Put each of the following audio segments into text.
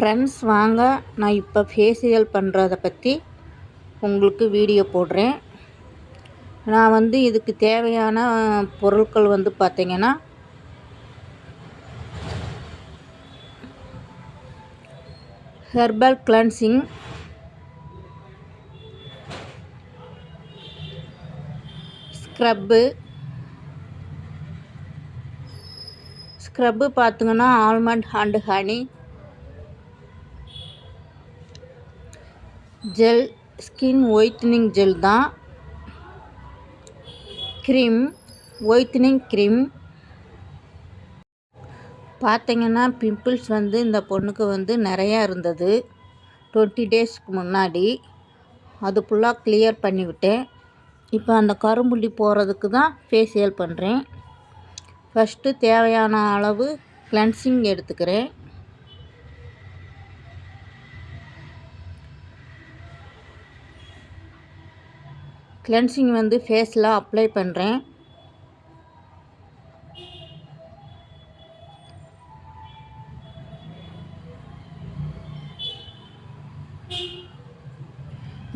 Friends வாங்க. நான் இப்போ ஃபேஷியல் பண்ணுறத பற்றி உங்களுக்கு வீடியோ போடுறேன். நான் வந்து இதுக்கு தேவையான பொருட்கள் வந்து பார்த்திங்கன்னா ஹெர்பல் கிளன்சிங் ஸ்க்ரப்பு ஸ்க்ரப்பு பார்த்திங்கன்னா almond and honey gel skin whitening gel தான். Cream whitening cream. பார்த்தீங்கன்னா பிம்பிள்ஸ் வந்து இந்த பொண்ணுக்கு வந்து நிறையா இருந்தது. டுவெண்ட்டி டேஸ்க்கு முன்னாடி. அது ஃபுல்லாக கிளியர் பண்ணிவிட்டேன். இப்போ அந்த கரும்புள்ளி போகிறதுக்கு தான் ஃபேஷியல் பண்ணுறேன் ஃபஸ்ட்டு தேவையான அளவு கிளென்சிங் எடுத்துக்கிறேன். கிளென்சிங் வந்து ஃபேஸில் அப்ளை பண்ணுறேன்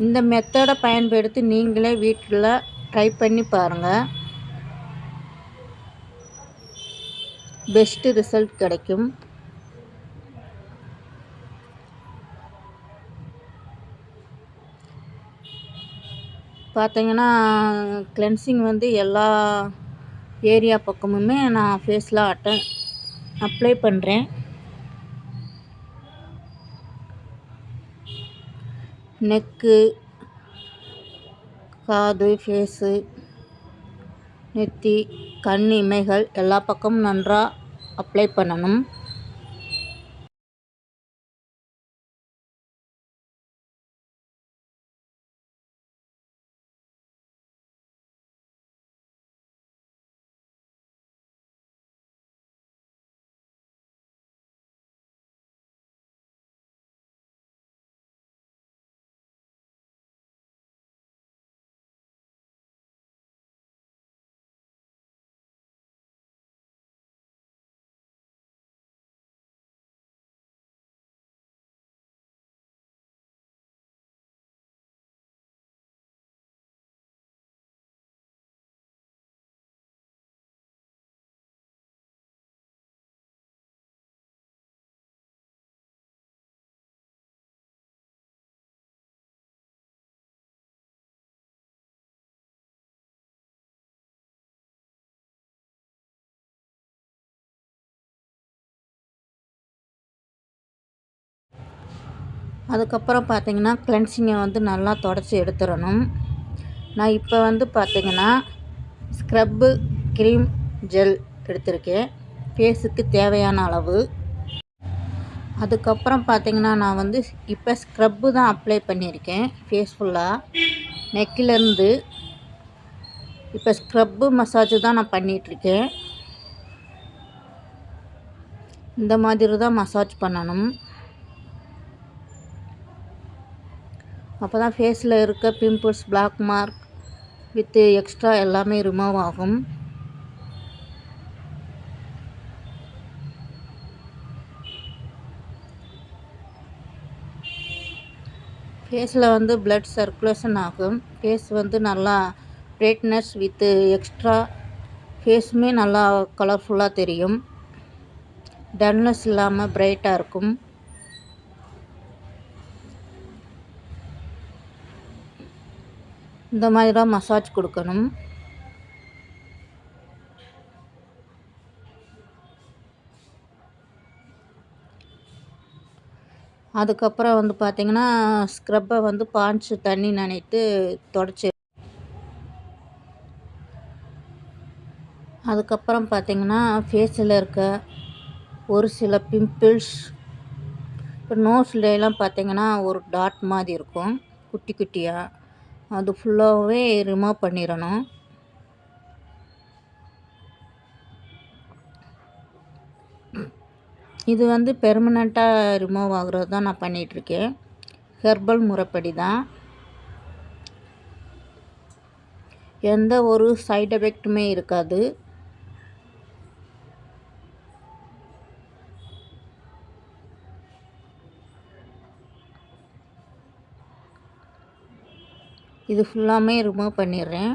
இந்த மெத்தடை பயன்படுத்தி நீங்களே வீட்டில் ட்ரை பண்ணி பாருங்கள் பெஸ்ட்டு ரிசல்ட் கிடைக்கும். பார்த்தீங்கன்னா கிளென்சிங் வந்து எல்லா ஏரியா பக்கமுமே நான் ஃபேஸில் அட்ட அப்ளை பண்ணுறேன் நெக்கு காது ஃபேஸு நெத்தி கண் இமைகள் எல்லா பக்கமும் நன்றாக அப்ளை பண்ணணும். அதுக்கப்புறம் பார்த்திங்கன்னா கிளென்சிங்கை வந்து நல்லா தொடச்சி எடுத்துடணும். நான் இப்போ வந்து பார்த்திங்கன்னா ஸ்க்ரப்பு க்ரீம் ஜெல் எடுத்திருக்கேன். ஃபேஸுக்கு தேவையான அளவு. அதுக்கப்புறம் பார்த்திங்கன்னா நான் வந்து இப்போ ஸ்க்ரப்பு தான் அப்ளை பண்ணியிருக்கேன் ஃபேஸ் ஃபுல்லாக நெக்கிலேருந்து இப்போ ஸ்க்ரப்பு மசாஜ் தான் நான் பண்ணிகிட்ருக்கேன். இந்த மாதிரி தான் மசாஜ் பண்ணணும். அப்போ தான் ஃபேஸில் இருக்க pimples black mark with extra எல்லாமே ரிமூவ் ஆகும். ஃபேஸில் வந்து பிளட் சர்க்குலேஷன் ஆகும். ஃபேஸ் வந்து நல்லா பிரைட்னஸ் வித்து எக்ஸ்ட்ரா ஃபேஸுமே நல்லா கலர்ஃபுல்லாக தெரியும். டல்னஸ் இல்லாமல் பிரைட்டாக இருக்கும். இந்த மாதிரி தான் மசாஜ் கொடுக்கணும். அதுக்கப்புறம் வந்து பார்த்திங்கன்னா ஸ்க்ரப்பை வந்து பாஞ்சு தண்ணி நனைத்து தொடச்சி. அதுக்கப்புறம் பார்த்திங்கன்னா ஃபேஸில் இருக்க ஒரு சில பிம்பிள்ஸ் இப்போ நோஸ்லாம் பார்த்திங்கன்னா ஒரு டாட் மாதிரி இருக்கும். குட்டி குட்டியாக அது ஃபுல்லாகவே ரிமூவ் பண்ணிடணும். இது வந்து பெர்மனெண்ட்டாக ரிமூவ் ஆகுறது தான் நான் பண்ணிகிட்ருக்கேன் ஹெர்பல் முறைப்படி தான். எந்த ஒரு சைட் எஃபெக்ட்டுமே இருக்காது. இது ஃபுல்லாமே ரிமூவ் பண்ணிடுறேன்.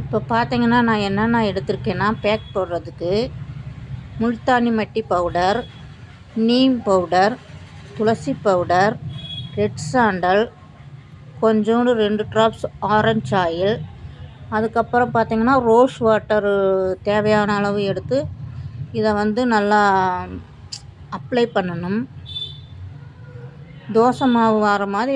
இப்போ பார்த்தீங்கன்னா நான் என்னென்ன எடுத்திருக்கேன்னா பேக் போடுறதுக்கு multani mitti powder neem powder tulsi powder red sandal கொஞ்சோண்டு ரெண்டு ட்ராப்ஸ் ஆரஞ்ச் ஆயில் அதுக்கப்புறம் பார்த்திங்கன்னா ரோஸ் வாட்டரு தேவையான அளவு எடுத்து இதை வந்து நல்லா அப்ளை பண்ணணும். தோசை மாவு வர மாதிரி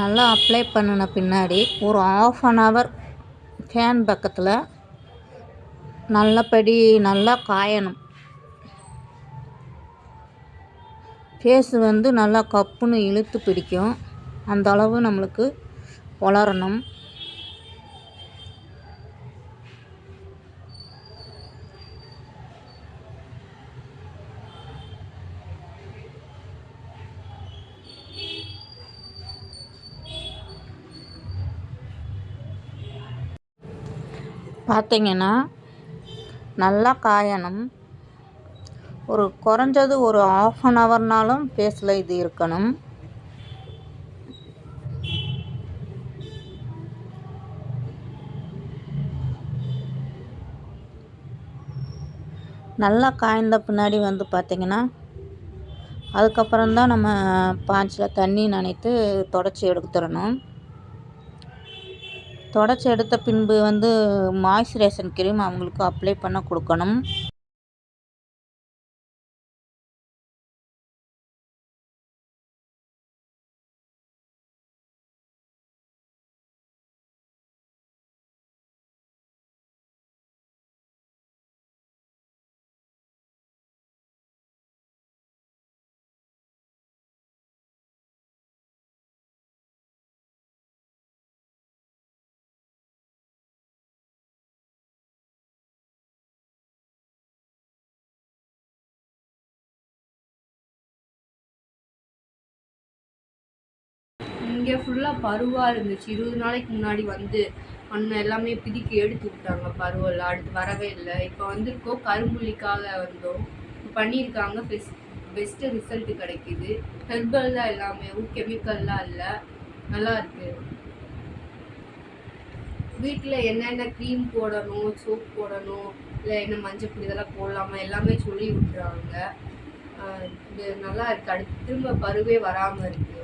நல்லா அப்ளை பண்ணின பின்னாடி ஒரு ஆஃப் அன் ஹவர் ஃபேன் பக்கத்தில் நல்லபடி நல்லா காயணும். ஃபேஸ் வந்து நல்லா கப்புன்னு இழுத்து பிடிக்கும். அந்த அளவு நம்மளுக்கு வளரணும். பார்த்தீங்கன்னா நல்லா காயணும். ஒரு குறைஞ்சது ஒரு ஆஃப் அன் ஹவர்னாலும் ஃபேஸில் இது இருக்கணும். நல்லா காய்ந்த பின்னாடி வந்து பார்த்திங்கன்னா அதுக்கப்புறம் தான் நம்ம பாஞ்சில் தண்ணி நனைத்து தொடச்சி எடுத்துடணும். தொடச்சி எடுத்த பின்பு வந்து மாய்ஸ்சரைசன் க்ரீம் அவங்களுக்கு அப்ளை பண்ண கொடுக்கணும். இங்கே ஃபுல்லாக பருவாக இருந்துச்சு. இருபது நாளைக்கு முன்னாடி வந்து அண்ணன் எல்லாமே பிதுக்கி எடுத்து விட்டாங்க பருவெல்லாம் அடுத்து வரவே இல்லை. இப்போ வந்திருக்கோம். கரும்புள்ளிக்காக வந்தோம். பண்ணியிருக்காங்க. பெஸ்ட் பெஸ்ட்டு ரிசல்ட் கிடைக்குது. ஹெர்பல் தான் எல்லாமே. கெமிக்கல்லாம் இல்லை. நல்லா இருக்கு. வீட்டில் என்னென்ன க்ரீம் போடணும் சோப் போடணும் இல்லை என்ன மஞ்சள் பொடி இதெல்லாம் போடலாமா? எல்லாமே சொல்லி விட்டுறாங்க. இது நல்லா இருக்குது அடுத்து திரும்ப பருவே வராமல் இருக்குது